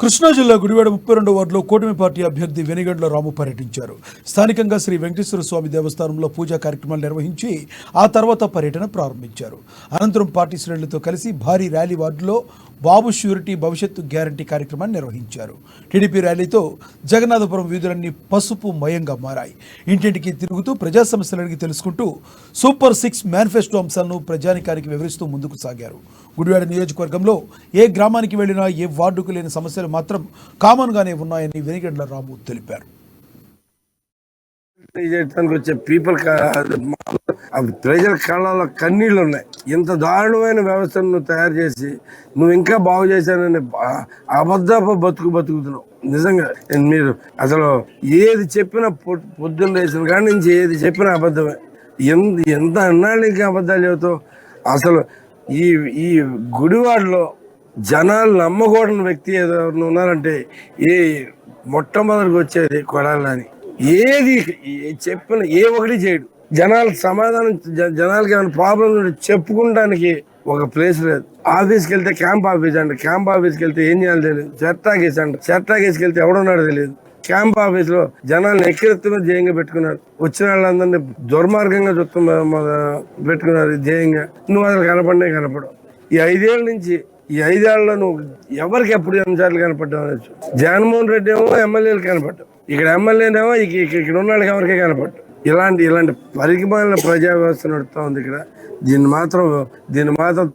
కృష్ణా జిల్లా గుడివాడ ముప్పై రెండో వార్డులో కూటమి పార్టీ అభ్యర్థి వెనిగండ్ల రాము పర్యటించారు. స్థానికంగా శ్రీ వెంకటేశ్వర స్వామి దేవస్థానంలో పూజా కార్యక్రమాలు నిర్వహించి ఆ తర్వాత పర్యటన ప్రారంభించారు. అనంతరం పార్టీ శ్రేణులతో కలిసి భారీ ర్యాలీ వార్డులో బాబు ష్యూరిటీ భవిష్యత్తు గ్యారంటీ కార్యక్రమాన్ని నిర్వహించారు. టీడీపీ ర్యాలీతో జగన్నాథపురం వీధులన్నీ పసుపు మయంగా మారాయి. ఇంటింటికి తిరుగుతూ ప్రజా సమస్యలు అడిగి తెలుసుకుంటూ సూపర్ సిక్స్ మేనిఫెస్టో అంశాలను ప్రజానికానికి వివరిస్తూ ముందుకు సాగారు. గుడివాడ నియోజకవర్గంలో ఏ గ్రామానికి వెళ్ళినా ఏ వార్డుకు లేని సమస్యలు మాత్రం కామన్గానే ఉన్నాయని వెనిగండ్ల రాము తెలిపారు. చేయడానికి వచ్చే పీపుల్ ప్రజల కళ్ళలో కన్నీళ్ళు ఉన్నాయి ఇంత దారుణమైన వ్యవస్థను నువ్వు తయారు చేసి నువ్వు ఇంకా బాగు చేశానని అబద్ధపు బతుకు బతుకుతున్నావు. నిజంగా మీరు అసలు ఏది చెప్పినా పొద్దున్న లేచిన కాడి నుంచి ఏది చెప్పినా అబద్ధమే. ఎంత ఎంత అన్నాళ్ళు ఇంకా అబద్ధాలు చెబుతావు? అసలు ఈ ఈ గుడివాడలో జనాలు నమ్మకూడని వ్యక్తి ఏదో ఉన్నారంటే ఏ మొట్టమొదటికి వచ్చేది కొడాలని ఏది చెప్పిన ఏ ఒకటి చేయడు. జనాలు సమాధానం జనాలకి ఏమైనా ప్రాబ్లం ఉంటే చెప్పుకోవడానికి ఒక ప్లేస్ లేదు. ఆఫీస్కి వెళ్తే క్యాంప్ ఆఫీస్ అంట. క్యాంప్ ఆఫీస్కి వెళ్తే ఏం చేయాలో తెలియదు. చర్టాకేసి అంట. చర్టాకేసికి వెళ్తే ఎవడున్నాడు తెలియదు. క్యాంప్ ఆఫీస్లో జనాలను ఎక్కిరెత్తున ధ్యేయంగా పెట్టుకున్నారు. వచ్చిన వాళ్ళందరినీ దుర్మార్గంగా చూస్తూ పెట్టుకున్నారు ధ్యేయంగా నువ్వు అసలు కనపడనే కనపడవు. ఈ ఐదేళ్ళ నుంచి ఈ ఐదేళ్ళలో నువ్వు ఎవరికి ఎప్పుడు ఎన్నిసార్లు కనపడ్డావు అనొచ్చు జగన్మోహన్ రెడ్డి ఏమో ఎమ్మెల్యేలు కనపడ్డావు. ఇక్కడ ఎమ్మెల్యేనేమో ఇక ఇక్కడ ఉన్న వాళ్ళకి ఎవరికే కనపడ్డావు. ఇలాంటి ఇలాంటి పరిగమైన ప్రజా వ్యవస్థ నడుస్తూ ఉంది ఇక్కడ. దీన్ని మాత్రం దీన్ని మాత్రం